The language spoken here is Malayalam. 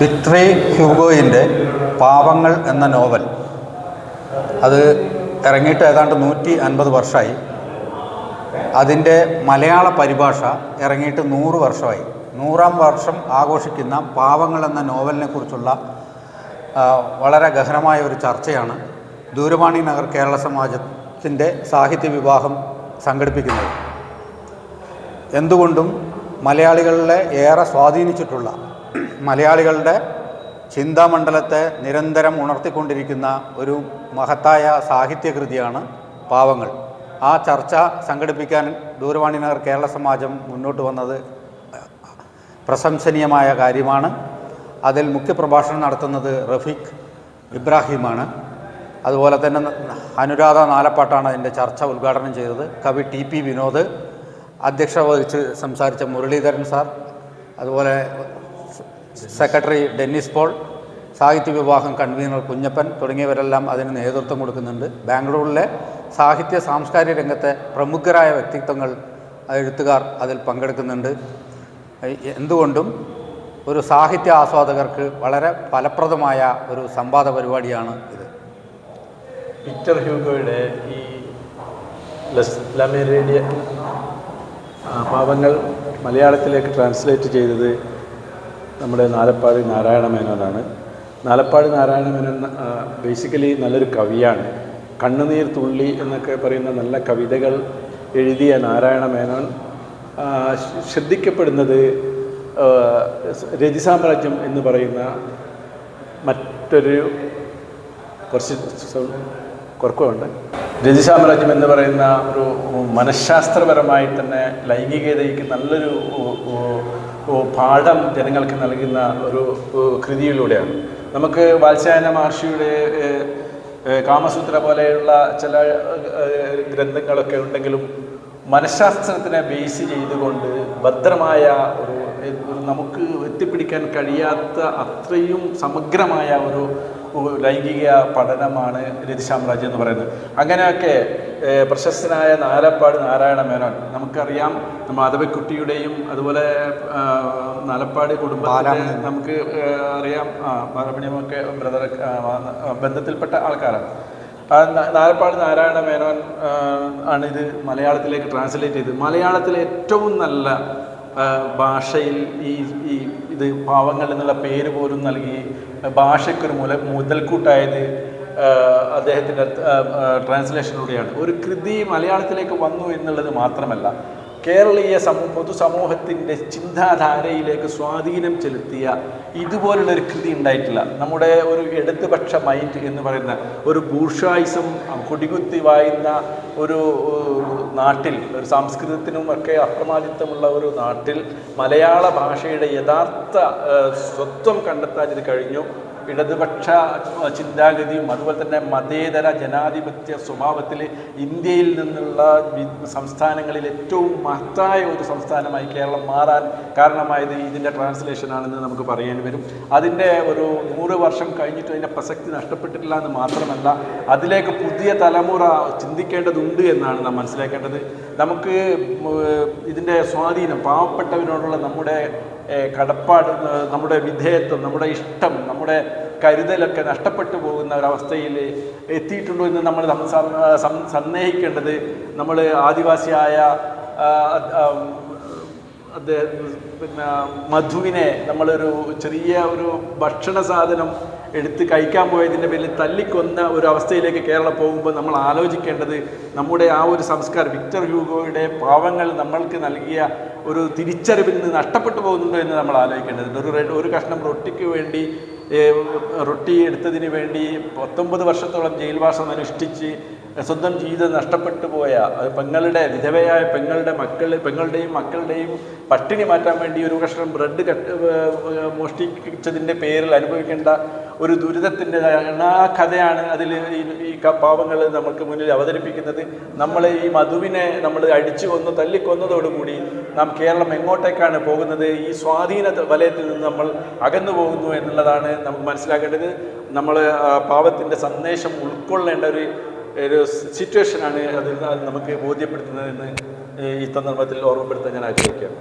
വിക്ടറി ഹ്യൂഗോയിന്റെ പാവങ്ങൾ എന്ന നോവൽ. അത് ഇറങ്ങിയിട്ട് ഏതാണ്ട് നൂറ്റി അൻപത് വർഷമായി. അതിന്റെ മലയാള പരിഭാഷ ഇറങ്ങിയിട്ട് നൂറ് വർഷമായി. നൂറാം വർഷം ആഘോഷിക്കുന്ന പാവങ്ങൾ എന്ന നോവലിനെ കുറിച്ചുള്ള വളരെ ഗഹനമായ ഒരു ചർച്ചയാണ് ദൂരവാണി നഗർ കേരള സമാജത്തിന്റെ സാഹിത്യ വിവാഹം സംഘടിപ്പിക്കുന്നത്. എന്തുകൊണ്ടും മലയാളികളെ ഏറെ സ്വാധീനിച്ചിട്ടുള്ള മലയാളികളുടെ ചിന്താമണ്ഡലത്തെ നിരന്തരം ഉണർത്തിക്കൊണ്ടിരിക്കുന്ന ഒരു മഹത്തായ സാഹിത്യകൃതിയാണ് പാവങ്ങൾ. ആ ചർച്ച സംഘടിപ്പിക്കാൻ ദൂരവാണി നഗർ കേരള സമാജം മുന്നോട്ട് വന്നത് പ്രശംസനീയമായ കാര്യമാണ്. അതിൽ മുഖ്യപ്രഭാഷണം നടത്തുന്നത് റഫീഖ് ഇബ്രാഹിമാണ്. അതുപോലെ തന്നെ അനുരാധ നാലപ്പാട്ടാണ് അതിന്റെ ചർച്ച ഉദ്ഘാടനം ചെയ്തത്. കവി ടി പി വിനോദ് അധ്യക്ഷത വഹിച്ച് സംസാരിച്ച മുരളീധരൻ സാർ അതുപോലെ സെക്രട്ടറി ഡെന്നിസ് പോൾ സാഹിത്യ വിഭാഗം കൺവീനർ കുഞ്ഞപ്പൻ തുടങ്ങിയവരെല്ലാം അതിന് നേതൃത്വം കൊടുക്കുന്നുണ്ട്. ബാംഗ്ലൂരിലെ സാഹിത്യ സാംസ്കാരിക രംഗത്തെ പ്രമുഖരായ വ്യക്തിത്വങ്ങൾ എഴുത്തുകാർ അതിൽ പങ്കെടുക്കുന്നുണ്ട്. എന്തുകൊണ്ടും ഒരു സാഹിത്യ ആസ്വാദകർക്ക് വളരെ ഫലപ്രദമായ ഒരു സംവാദ പരിപാടിയാണ് ഇത്. വിക്ടർ ഹ്യൂഗോയുടെ ഈ ലസ് ലമേരേഡിയ പാവങ്ങൾ മലയാളത്തിലേക്ക് ട്രാൻസ്ലേറ്റ് ചെയ്തത് നമ്മുടെ നാലപ്പാടി നാരായണ മേനോനാണ്. നാലപ്പാടി നാരായണ മേനോൻ ബേസിക്കലി നല്ലൊരു കവിയാണ്. കണ്ണുനീർ തുള്ളി എന്നൊക്കെ പറയുന്ന നല്ല കവിതകൾ എഴുതിയ നാരായണ മേനോൻ ശ്രദ്ധിക്കപ്പെടുന്നത് രജിസാമ്രാജ്യം എന്ന് പറയുന്ന മറ്റൊരു കുറച്ച് സൗ- രതിസാമ്രാജ്യം എന്ന് പറയുന്ന ഒരു മനഃശാസ്ത്രപരമായി തന്നെ ലൈംഗികതയ്ക്ക് നല്ലൊരു പാഠം ജനങ്ങൾക്ക് നൽകുന്ന ഒരു കൃതിയിലൂടെയാണ്. നമുക്ക് വാത്സ്യായന മഹർഷിയുടെ കാമസൂത്ര പോലെയുള്ള ചില ഗ്രന്ഥങ്ങളൊക്കെ ഉണ്ടെങ്കിലും മനഃശാസ്ത്രത്തിനെ ബേസ് ചെയ്തുകൊണ്ട് ഭദ്രമായ ഒരു നമുക്ക് എത്തിപ്പിടിക്കാൻ കഴിയാത്ത അത്രയും സമഗ്രമായ ഒരു ലൈംഗിക പഠനമാണ് രതിസാമ്രാജ്യം എന്ന് പറയുന്നത്. അങ്ങനെയൊക്കെ പ്രശസ്തനായ നാലപ്പാട് നാരായണ മേനോൻ നമുക്കറിയാം മാധവിക്കുട്ടിയുടെയും അതുപോലെ നാലപ്പാട് കുടുംബത്തിലെ നമുക്ക് അറിയാം ആ ബാലമണിയുമൊക്കെ ബ്രദർ ബന്ധത്തിൽപ്പെട്ട ആൾക്കാരാണ്. നാലപ്പാട് നാരായണ മേനോൻ ആണിത് ആണ് ഇത് മലയാളത്തിലേക്ക് ട്രാൻസ്ലേറ്റ് ചെയ്തത്. മലയാളത്തിലെ ഏറ്റവും നല്ല ഭാഷയിൽ ഈ ഈ ഇത് പാവങ്ങൾ എന്നുള്ള പേര് പോലും നൽകി ഭാഷയ്ക്കൊരു മുല മുതൽക്കൂട്ടായത് അദ്ദേഹത്തിന്റെ ട്രാൻസ്ലേഷനിലൂടെയാണ്. ഒരു കൃതി മലയാളത്തിലേക്ക് വന്നു എന്നുള്ളത് മാത്രമല്ല കേരളീയ സമൂഹ പൊതുസമൂഹത്തിന്റെ ചിന്താധാരയിലേക്ക് സ്വാധീനം ചെലുത്തിയ ഇതുപോലുള്ളൊരു കൃതി ഉണ്ടായിട്ടില്ല. നമ്മുടെ ഒരു ഇടതുപക്ഷ മൈൻഡ് എന്ന് പറയുന്ന ഒരു ബൂർഷായിസം കൊടികുത്തി വായുന്ന ഒരു നാട്ടിൽ ഒരു സംസ്കൃതത്തിനും ഒക്കെ അപ്രമാദിത്വമുള്ള ഒരു നാട്ടിൽ മലയാള ഭാഷയുടെ യഥാർത്ഥ സ്വത്വം കണ്ടെത്താൻ ഇത് കഴിഞ്ഞു. ഇടതുപക്ഷ ചിന്താഗതിയും അതുപോലെ തന്നെ മതേതര ജനാധിപത്യ സ്വഭാവത്തിൽ ഇന്ത്യയിൽ നിന്നുള്ള സംസ്ഥാനങ്ങളിൽ ഏറ്റവും മഹത്തായ ഒരു സംസ്ഥാനമായി കേരളം മാറാൻ കാരണമായത് ഇതിന്റെ ട്രാൻസ്ലേഷൻ ആണെന്ന് നമുക്ക് പറയേണ്ടി വരും. അതിന്റെ ഒരു നൂറ് വർഷം കഴിഞ്ഞിട്ട് അതിന്റെ പ്രസക്തി നഷ്ടപ്പെട്ടിട്ടില്ല എന്ന് മാത്രമല്ല അതിലേക്ക് പുതിയ തലമുറ ചിന്തിക്കേണ്ടതുണ്ട് എന്നാണ് നാം മനസ്സിലാക്കേണ്ടത്. നമുക്ക് ഇതിന്റെ സ്വാധീനം പാവപ്പെട്ടവരോടുള്ള നമ്മുടെ കടപ്പാട് നമ്മുടെ വിധേയത്വം നമ്മുടെ ഇഷ്ടം നമ്മുടെ കരുതലൊക്കെ നഷ്ടപ്പെട്ടു പോകുന്ന ഒരവസ്ഥയിൽ എത്തിയിട്ടുണ്ടോ എന്ന് നമ്മൾ സന്ദേഹിക്കേണ്ടത് നമ്മൾ ആദിവാസിയായ പിന്നെ മധുവിനെ നമ്മളൊരു ചെറിയ ഒരു ഭക്ഷണ സാധനം എടുത്ത് കഴിക്കാൻ പോയതിന്റെ പേരിൽ തല്ലിക്കൊന്ന ഒരു അവസ്ഥയിലേക്ക് കേരളം പോകുമ്പോൾ നമ്മൾ ആലോചിക്കേണ്ടത് നമ്മുടെ ആ ഒരു സംസ്കാരം വിക്ടർ ഹ്യൂഗോയുടെ പാവങ്ങൾ നമ്മൾക്ക് നൽകിയ ഒരു തിരിച്ചറിവിൽ നിന്ന് നഷ്ടപ്പെട്ടു പോകുന്നുണ്ടോ എന്ന് നമ്മൾ ആലോചിക്കേണ്ടതുണ്ട്. ഒരു ഒരു കഷ്ണം റൊട്ടിക്ക് വേണ്ടി റൊട്ടി എടുത്തതിന് വേണ്ടി പത്തൊമ്പത് വർഷത്തോളം ജയിൽവാസം അനുഷ്ഠിച്ച് സ്വന്തം ജീവിതം നഷ്ടപ്പെട്ടു പോയ പെങ്ങളുടെ വിധവയായ പെങ്ങളുടെ മക്കൾ പെങ്ങളുടെയും മക്കളുടെയും പട്ടിണി മാറ്റാൻ വേണ്ടി ഒരു കഷ്ണം ബ്രെഡ് കട്ട് മോഷ്ടിച്ചതിന്റെ പേരിൽ അനുഭവിക്കേണ്ട ഒരു ദുരിതത്തിന്റെ ആ കഥയാണ് അതിൽ ഈ പാവങ്ങൾ നമുക്ക് മുന്നിൽ അവതരിപ്പിക്കുന്നത്. നമ്മൾ ഈ മധുവിനെ നമ്മൾ അടിച്ചു കൊന്ന് തല്ലിക്കൊന്നതോടുകൂടി നാം കേരളം എങ്ങോട്ടേക്കാണ് പോകുന്നത്? ഈ സ്വാധീന വലയത്തിൽ നിന്ന് നമ്മൾ അകന്നു പോകുന്നു എന്നുള്ളതാണ് നമുക്ക് മനസ്സിലാക്കേണ്ടത്. നമ്മൾ പാവത്തിന്റെ സന്ദേശം ഉൾക്കൊള്ളേണ്ട ഒരു ഒരു സിറ്റുവേഷനാണ് അത് അത് നമുക്ക് ബോധ്യപ്പെടുത്തുന്നതെന്ന് ഈ സന്ദർഭത്തിൽ ഓർമ്മപ്പെടുത്താൻ ഞാൻ ആഗ്രഹിക്കുകയാണ്.